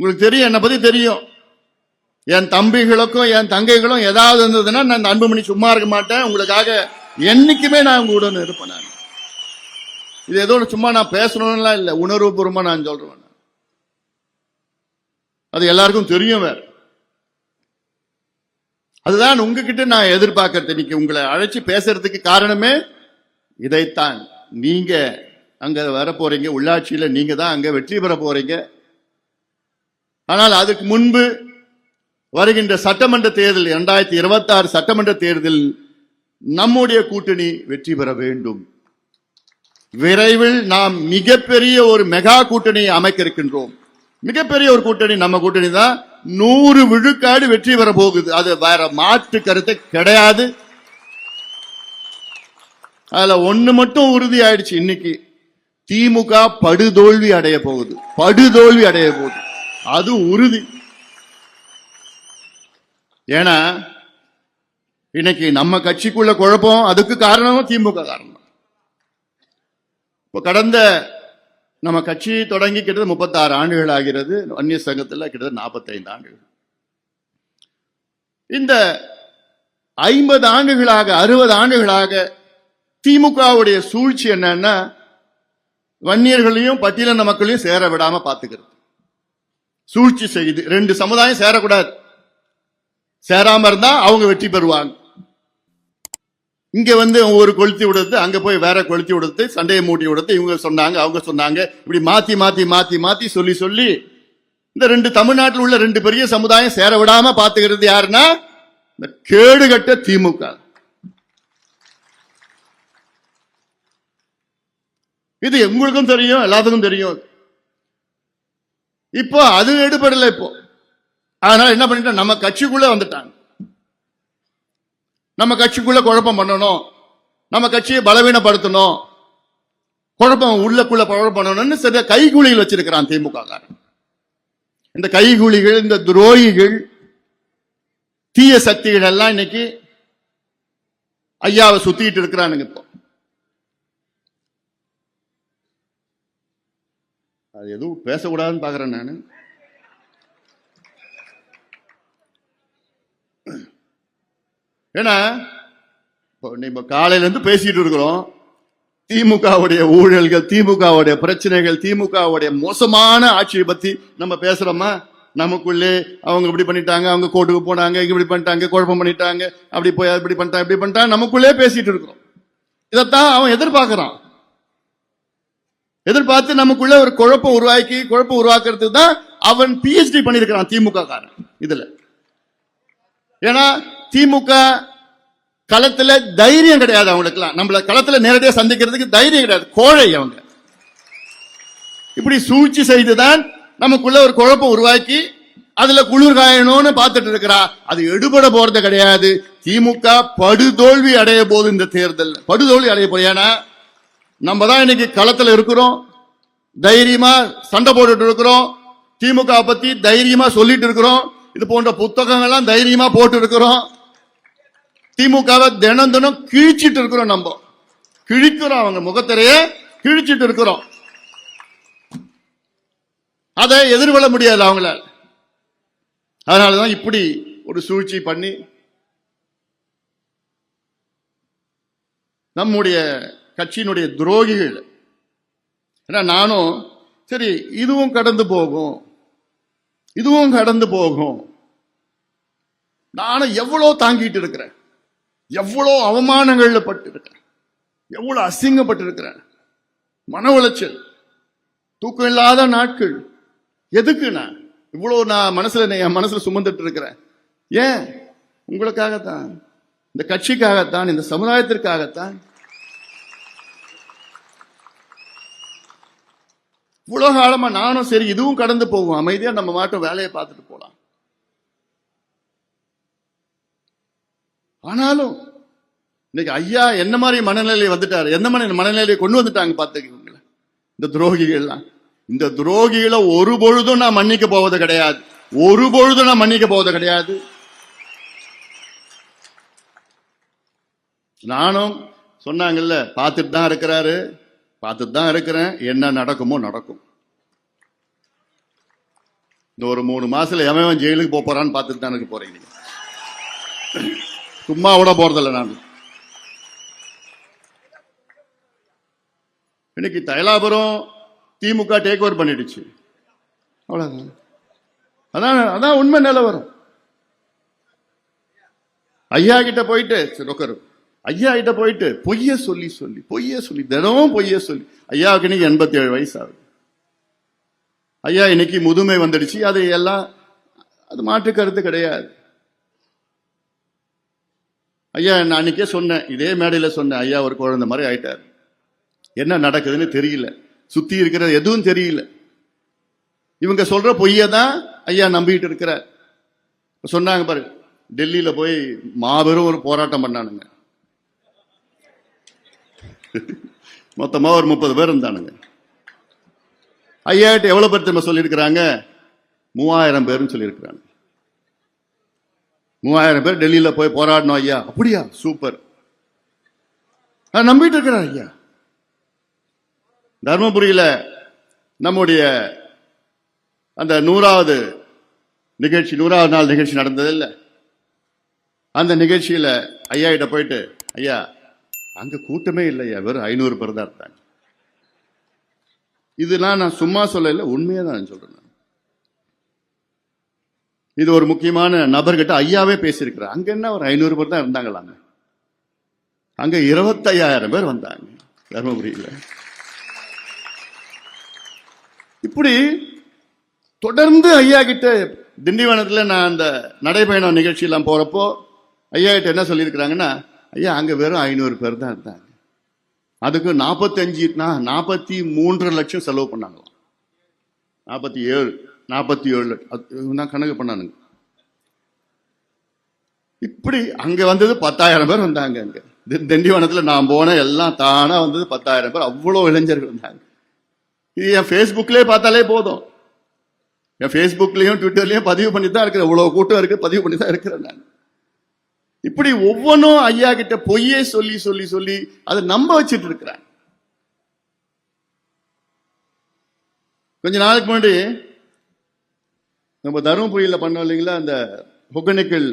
உங்களுக்கு தெரியும் என்னை பத்தி தெரியும். என் தம்பிகளுக்கும் என் தங்கைகளும் ஏதாவது இருந்ததுன்னா நான் அன்புமணி சும்மா இருக்க மாட்டேன். உங்களுக்காக என்னைக்குமே நான் உங்க உடன் இருப்பேன் நான். இது ஏதோ சும்மா நான் பேசணும்லாம் இல்லை. உணர்வுபூர்வமாக நான் சொல்றேன் அது எல்லாருக்கும் தெரியும் வேற. அதுதான் உங்ககிட்ட நான் எதிர்பார்க்கறது. இன்னைக்கு உங்களை அழைச்சி பேசுறதுக்கு காரணமே இதைத்தான். நீங்க அங்க வர போறீங்க. உள்ளாட்சியில நீங்க தான் அங்க வெற்றி பெற போறீங்க. ஆனால் அதுக்கு முன்பு வருகின்ற சட்டமன்ற தேர்தல் இரண்டாயிரத்தி இருபத்தி ஆறு சட்டமன்ற தேர்தல் நம்முடைய கூட்டணி வெற்றி பெற வேண்டும். விரைவில் நாம் மிகப்பெரிய ஒரு மெகா கூட்டணியை அமைக்க இருக்கின்றோம் மிகப்பெரிய ஒரு கூட்டணி நம்ம கூட்டணி தான். நூறு விழுக்காடு வெற்றி பெற போகுது. அது வேற மாற்று கருத்து கிடையாது. அதுல ஒண்ணு மட்டும் உறுதி ஆயிடுச்சு இன்னைக்கு. திமுக படுதோல்வி அடைய போகுது. படுதோல்வி அடைய போகுது. அது உறுதி. ஏன்னா இன்னைக்கு நம்ம கட்சிக்குள்ள குழப்பம் அதுக்கு காரணமும் திமுக காரணம். இப்ப கடந்த நம்ம கட்சி தொடங்கி கிட்டத்தட்ட முப்பத்தாறு ஆண்டுகள் ஆகிறது. அந்நிய சங்கத்தில் கிட்டத்தட்ட நாற்பத்தைந்து ஆண்டுகள். இந்த ஐம்பது ஆண்டுகளாக அறுபது ஆண்டுகளாக திமுகவுடைய சூழ்ச்சி என்னன்னா வன்னியர்களையும் பட்டியலின மக்களையும் சேர விடாம பாத்துக்கிறது சூழ்ச்சி செய்து ரெண்டு சமுதாயம் சேரக்கூடாது. சேராம இருந்தா அவங்க வெற்றி பெறுவாங்க. இங்க வந்து ஒரு கொளுத்தி விடுறது அங்க போய் வேற கொளுத்தி விடுறது சண்டையை மூட்டி விடுறது இவங்க சொன்னாங்க அவங்க சொன்னாங்க இப்படி மாத்தி மாத்தி மாத்தி மாத்தி சொல்லி சொல்லி இந்த ரெண்டு தமிழ்நாட்டில் உள்ள ரெண்டு பெரிய சமுதாயம் சேர விடாம பாத்துக்கிறது யாருன்னா இந்த கேடுகட்ட திமுக. இது உங்களுக்கும் தெரியும் எல்லாத்துக்கும் தெரியும். இப்போ அது எடுபடல இப்போ. அதனால என்ன பண்ணிட்டோம்? நம்ம கட்சிக்குள்ள வந்துட்டாங்க. நம்ம கட்சிக்குள்ள குழப்பம் பண்ணணும். நம்ம கட்சியை பலவீனப்படுத்தணும். குழப்பம் உள்ளக்குள்ள குழப்பம் பண்ணணும்னு சில கைகூலிகள் வச்சிருக்கிறான் திமுக காரன். இந்த கைகூலிகள் இந்த துரோகிகள் தீய சக்திகள் எல்லாம் இன்னைக்கு ஐயாவை சுத்திட்டு இருக்கிறானுங்க இப்போ. அது எதுவும் பேசக்கூடாதுன்னு பாக்குறேன் நான். ஏன்னா இப்போ நம்ம காலையில இருந்து பேசிட்டு இருக்கிறோம். திமுகவுடைய ஊழல்கள் திமுகவுடைய பிரச்சனைகள் திமுகவுடைய மோசமான ஆட்சியை பத்தி நம்ம பேசுறோமா? நமக்குள்ளே அவங்க இப்படி பண்ணிட்டாங்க அவங்க கோர்ட்டுக்கு போனாங்க இங்க இப்படி பண்ணிட்டாங்க குழப்பம் பண்ணிட்டாங்க அப்படி போய் இப்படி பண்ணிட்டாங்க இப்படி பண்ணிட்டாங்க நமக்குள்ளே பேசிட்டு இருக்கிறோம். இதைத்தான் அவன் எதிர்பார்க்குறான். எதிர்பார்த்து நமக்குள்ள ஒரு குழப்பம் உருவாக்கி குழப்பம் உருவாக்குறதுக்கு தான் அவன் பிஹெச்டி பண்ணியிருக்கிறான் திமுக காரன். இதுல. ஏன்னா திமுக களத்துல தைரியம் கிடையாது அவங்களுக்குலாம் நம்மள களத்துல நேரடியாக சந்திக்கிறதுக்கு தைரியம் கிடையாது. கோழை அவங்க. இப்படி சூழ்ச்சி செய்துதான் நமக்குள்ள ஒரு குழப்பம் உருவாக்கி அதுல குளிர் காயணும்னு பார்த்துட்டு இருக்கிறா. அது எடுபட போறது கிடையாது. திமுக படுதோல்வி அடைய போகுது இந்த தேர்தல் படுதோல்வி அடைய போது ஏன்னா நம்ம தான் இன்னைக்கு களத்தில் இருக்கிறோம். தைரியமா சண்டை போட்டுட்டு இருக்கிறோம். திமுக பத்தி தைரியமா சொல்லிட்டு இருக்கிறோம். இது போன்ற புத்தகங்கள்லாம் தைரியமா போட்டு இருக்கிறோம். திமுகவை தினம் தினம் கிழிச்சிட்டு இருக்கிறோம் நம்ம. கிழிக்கிறோம் அவங்க முகத்திலேயே கிழிச்சிட்டு இருக்கிறோம். அதை எதிர்கொள்ள முடியாது அவங்களால. அதனாலதான் இப்படி ஒரு சூழ்ச்சி பண்ணி நம்முடைய கட்சியினுடைய துரோகிகள். ஏன்னா நானும் சரி இதுவும் கடந்து போகும். இதுவும் கடந்து போகும். நானும் எவ்வளோ தாங்கிட்டு இருக்கிறேன். எவ்வளோ அவமானங்கள்ல பட்டிருக்கிறேன். எவ்வளோ அசிங்கப்பட்டிருக்கிறேன். மன உளைச்சல். தூக்கம் இல்லாத நாட்கள். எதுக்கு நான் இவ்வளோ நான் மனசில் என் மனசில் சுமந்துட்டு இருக்கிறேன். ஏன்? உங்களுக்காகத்தான். இந்த கட்சிக்காகத்தான் இந்த சமுதாயத்திற்காகத்தான். இவ்வளவு காலமா நானும் சரி இதுவும் கடந்து போகும். அமைதியாக நம்ம மாட்டும் வேலையை பார்த்துட்டு போகலாம் ஆனாலும் இன்னைக்கு ஐயா என்ன மாதிரி மனநிலை வந்துட்டார்? எந்த மாதிரி மனநிலையை கொண்டு வந்துட்டாங்க பார்த்துக்கீங்களா இந்த துரோகிகள்லாம். இந்த துரோகிகளை ஒரு பொழுதும் நான் மன்னிக்க போவது கிடையாது. ஒரு பொழுதும் நான் மன்னிக்க போவது கிடையாது. நானும் சொன்னாங்கல்ல பார்த்துட்டு தான் இருக்கிறாரு. பார்த்துட்டு தான் இருக்கிறேன். என்ன நடக்குமோ நடக்கும். இந்த ஒரு மூணு மாசத்துல எவன் ஜெயிலுக்கு போப் போறான்னு பார்த்துட்டு தான் எனக்கு போறீங்க. சும்மா விட போறதில்ல நான். இன்னைக்கு தைலாபுரம் திமுக டேக் ஓவர் பண்ணிடுச்சு. அவ்வளவுதான். அதான் அதான் உண்மை நிலவரம். ஐயா கிட்ட போயிட்டு சரி உட்காரு. ஐயா கிட்ட போயிட்டு பொய்ய சொல்லி சொல்லி பொய்ய சொல்லி தினமும் பொய்ய சொல்லி ஐயாவுக்கு இன்னைக்கு எண்பத்தி ஏழு வயசு ஆகுது ஐயா இன்னைக்கு முதுமை வந்துடுச்சு அது எல்லாம் அது மாற்று கருத்து கிடையாது. ஐயா நான் அன்னைக்கே சொன்னேன் இதே மேடையில் சொன்னேன் ஐயா ஒரு குழந்தை மாதிரி ஆயிட்டார். என்ன நடக்குதுன்னு தெரியல. சுத்தி இருக்கிற எதுவும் தெரியல. இவங்க சொல்ற பொய்யை தான் ஐயா நம்பிட்டு இருக்கிறார். சொன்னாங்க பாரு டெல்லியில போய் மாபெரும் ஒரு போராட்டம் பண்ணானுங்க. மொத்தமா ஒரு முப்பது பேர் இருந்தானுங்க. ஐயாயிட்ட எவ்வளவு பேர் திரும்ப சொல்லியிருக்கிறாங்க? மூவாயிரம் பேர்னு சொல்லியிருக்கிறாங்க. மூவாயிரம் பேர் டெல்லியில போய் போராடணும் ஐயா. அப்படியா? சூப்பர். நம்பிட்டு இருக்கிறேன் ஐயா. தர்மபுரியில நம்முடைய அந்த நூறாவது நிகழ்ச்சி நூறாவது நாள் நிகழ்ச்சி நடந்தது இல்ல அந்த நிகழ்ச்சியில ஐயா கிட்ட போயிட்டு ஐயா அங்க கூட்டமே இல்லையா வெறும் ஐநூறு பேர் தான் இருந்தாங்க இதெல்லாம் நான் சும்மா சொல்லல உண்மையா தான் நான் சொல்றேன் இது ஒரு முக்கியமான நபர்கிட்ட ஐயாவே பேசியிருக்கிறார். அங்க என்ன ஒரு ஐநூறு பேர் தான் இருந்தாங்களாங்க? அங்க இருபத்தையாயிரம் பேர் வந்தாங்க. தர்மபுரியில். இப்படி தொடர்ந்து ஐயா கிட்ட திண்டிவனத்தில் நான் அந்த நடைபயணம் நிகழ்ச்சியெல்லாம் போறப்போ ஐயா கிட்ட என்ன சொல்லியிருக்கிறாங்கன்னா ஐயா அங்கே வெறும் ஐநூறு பேர் தான் இருந்தாங்க. அதுக்கு நாற்பத்தஞ்சு நாற்பத்தி மூன்றரை லட்சம் செலவு பண்ணாங்களாம். நாற்பத்தி ஏழு நாற்பத்தி ஏழு லட்சம். அது நான் கணக்கு பண்ணானுங்க. இப்படி அங்கே வந்தது பத்தாயிரம் பேர் வந்தாங்க அங்கே. தி- நான் போன எல்லாம் தானாக வந்தது பத்தாயிரம் பேர். அவ்வளோ இளைஞர்கள் வந்தாங்க. இது என் ஃபேஸ்புக்லேயே பார்த்தாலே போதும். என் ஃபேஸ்புக்லேயும் ட்விட்டர்லேயும் பதிவு பண்ணி தான் இருக்கிறேன். இவ்வளோ கூட்டம் இருக்குது பதிவு பண்ணி தான் இருக்கிறேன் நான். இப்படி ஒவ்வொன்றும் ஐயா கிட்ட பொய்யே சொல்லி சொல்லி சொல்லி அதை நம்ப வச்சுட்டு இருக்கிறாங்க. கொஞ்ச நாளுக்கு முன்னாடி நம்ம தருமபுரியில பண்ணோம் இல்லைங்களா? அந்த ஒகேனக்கல்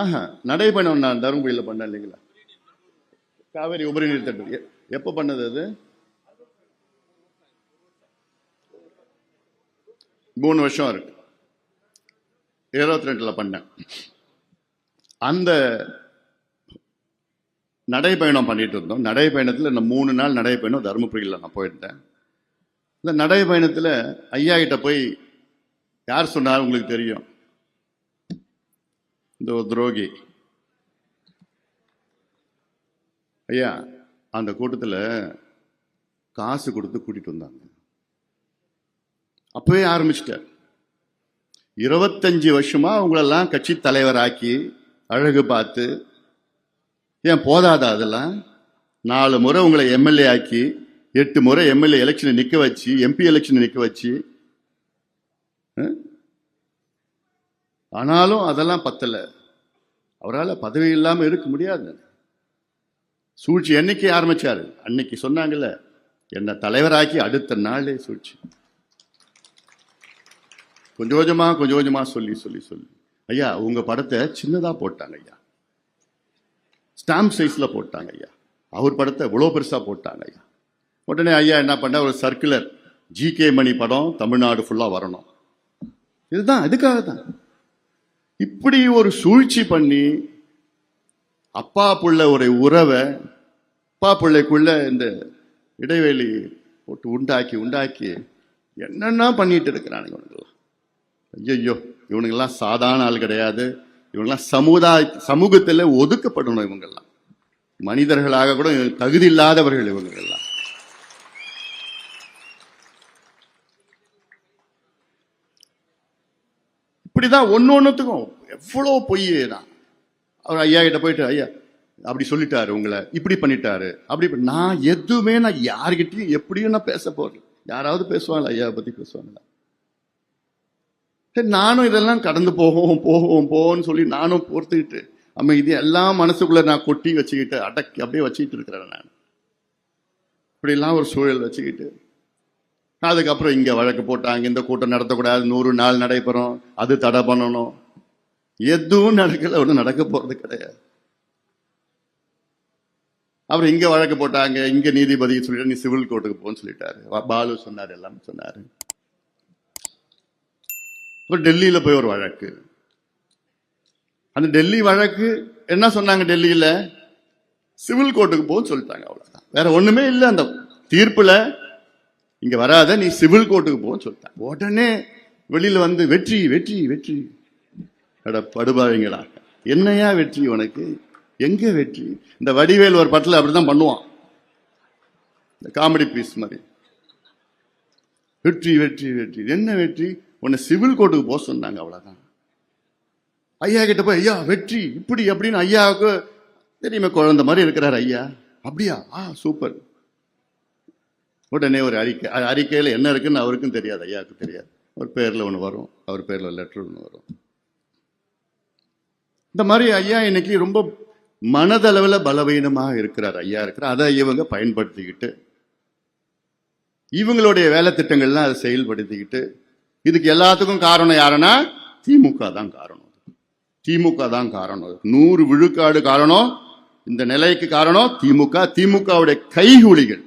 ஆஹா நடைபயணம் நான் தருமபுரியில பண்ணேன் இல்லைங்களா? காவேரி உபரி நீர் திட்டம் எப்போ பண்ணது அது? மூணு வருஷம் இருக்கு. இருபத்தி ரெண்டுல பண்ணேன். அந்த நடைப்பயணம் பண்ணிட்டு இருந்தோம் நடைப்பயணத்தில் இந்த மூணு நாள் நடைப்பயணம் தருமபுரியில் நான் போயிருந்தேன். இந்த நடைப்பயணத்தில் ஐயா கிட்ட போய் யார் சொன்னார் உங்களுக்கு தெரியும்? இந்த ஒரு துரோகி. ஐயா அந்த கூட்டத்தில் காசு கொடுத்து கூட்டிட்டு வந்தாங்க. அப்பவே ஆரம்பிச்சிட்டார். இருபத்தஞ்சு வருஷமாக அவங்களெல்லாம் கட்சி தலைவராக்கி அழகு பார்த்து ஏன் போதாதா அதெல்லாம்? நாலு முறை உங்களை எம்எல்ஏ ஆக்கி எட்டு முறை எம்எல்ஏ எலெக்ஷனை நிற்க வச்சு எம்பி எலெக்ஷனை நிற்க வச்சு. ஆனாலும் அதெல்லாம் பத்தலை. அவரால் பதவி இல்லாமல் இருக்க முடியாது. சூழ்ச்சி என்னைக்கு ஆரம்பிச்சாரு? அன்னைக்கு சொன்னாங்கல்ல என்னை தலைவராக்கி அடுத்த நாளே சூழ்ச்சி. கொஞ்சம் கொஞ்சமாக கொஞ்சம் கொஞ்சமாக சொல்லி சொல்லி சொல்லி. ஐயா உங்க படத்தை சின்னதா போட்டாங்க ஐயா. ஸ்டாம்ப் சைஸ்ல போட்டாங்க ஐயா. அவர் படத்தை இவ்வளோ பெருசா போட்டாங்க ஐயா. உடனே ஐயா என்ன பண்ண ஒரு சர்க்குலர் ஜிகே மணி படம் தமிழ்நாடு ஃபுல்லா வரணும். இதுதான் இதுக்காக தான். இப்படி ஒரு சூழ்ச்சி பண்ணி அப்பா புள்ள ஒரு உறவை அப்பா பிள்ளைக்குள்ள இந்த இடைவெளி போட்டு உண்டாக்கி உண்டாக்கி என்னென்ன பண்ணிட்டு இருக்கிறானுங்க ஐயோ இவனுங்கெல்லாம் சாதாரண ஆள் கிடையாது. இவங்கெல்லாம் சமுதாய சமூகத்தில் ஒதுக்கப்படணும் இவங்கெல்லாம். மனிதர்களாக கூட தகுதி இல்லாதவர்கள் இவங்கெல்லாம். இப்படிதான் ஒன்று ஒன்றுத்துக்கும் எவ்வளவு பொய் தான் அவர் ஐயா கிட்ட போயிட்டு ஐயா அப்படி சொல்லிட்டாரு உங்களை. இப்படி பண்ணிட்டாரு. அப்படி நான் எதுவுமே நான் யார்கிட்டையும் எப்படியும் நான் பேச போறேன் யாராவது பேசுவாங்களா? ஐயாவை பத்தி பேசுவாங்களா? சரி நானும் இதெல்லாம் கடந்து போவோம் போவோம் போவோம்னு சொல்லி நானும் பொறுத்துக்கிட்டு நம்ம இது எல்லாம் மனசுக்குள்ளே நான் கொட்டி வச்சுக்கிட்டு அடக்கி அப்படியே வச்சுக்கிட்டு இருக்கிறேன் நான். இப்படிலாம் ஒரு சூழல் வச்சுக்கிட்டு. அதுக்கப்புறம் இங்கே வழக்கு போட்டாங்க இந்த கூட்டம் நடத்தக்கூடாது நூறு நாள் நடைபெறும் அது தடை பண்ணணும். எதுவும் நடக்கல ஒன்றும் நடக்க போகிறது கிடையாது. அப்புறம் இங்கே வழக்கு போட்டாங்க இங்கே நீதிபதி சொல்லிட்டு நீ சிவில் கோர்ட்டுக்கு போன்னு சொல்லிட்டாரு. பாலு சொன்னார் எல்லாம் சொன்னார். இப்போ டெல்லியில போய் ஒரு வழக்கு. அந்த டெல்லி வழக்கு என்ன சொன்னாங்க டெல்லியில? சிவில் கோர்ட்டுக்கு போக சொல்லிட்டாங்க அவ்வளவுதான். வேற ஒண்ணுமே இல்லை அந்த தீர்ப்புல. இங்க வராத நீ சிவில் கோர்ட்டுக்கு போக சொல்லிட்டாங்க. உடனே வெளியில வந்து வெற்றி வெற்றி வெற்றி. அட படுபாவீங்களா. என்னையா வெற்றி உனக்கு? எங்க வெற்றி? இந்த வடிவேல் ஒரு பட்டில் அப்படிதான் பண்ணுவான். இந்த காமெடி பீஸ் மாதிரி. வெற்றி வெற்றி வெற்றி. என்ன வெற்றி? உன்னை சிவில் கோர்ட்டுக்கு போக சொன்னாங்க அவ்வளோதான் ஐயா கிட்ட போய் ஐயா வெற்றி இப்படி அப்படின்னு ஐயாவுக்கு தெரியுமே குழந்தை மாதிரி இருக்கிறார் ஐயா. அப்படியா? ஆ சூப்பர். உடனே ஒரு அறிக்கை அறிக்கையில் என்ன இருக்குன்னு அவருக்கும் தெரியாது ஐயாவுக்கு தெரியாது. ஒரு பேரில் ஒன்று வரும் அவர் பேரில் லெட்டர் ஒன்று வரும். இந்த மாதிரி ஐயா இன்னைக்கு ரொம்ப மனதளவில் பலவீனமாக இருக்கிறார் ஐயா இருக்கிறார். அதை இவங்க பயன்படுத்திக்கிட்டு இவங்களுடைய வேலை திட்டங்கள்லாம் அதை செயல்படுத்திக்கிட்டு இதுக்கு எல்லாத்துக்கும் காரணம் யாருன்னா? திமுக தான் காரணம். திமுக தான் காரணம். நூறு விழுக்காடு காரணம். இந்த நிலைக்கு காரணம் திமுக. திமுகவுடைய கைகூலிகள்.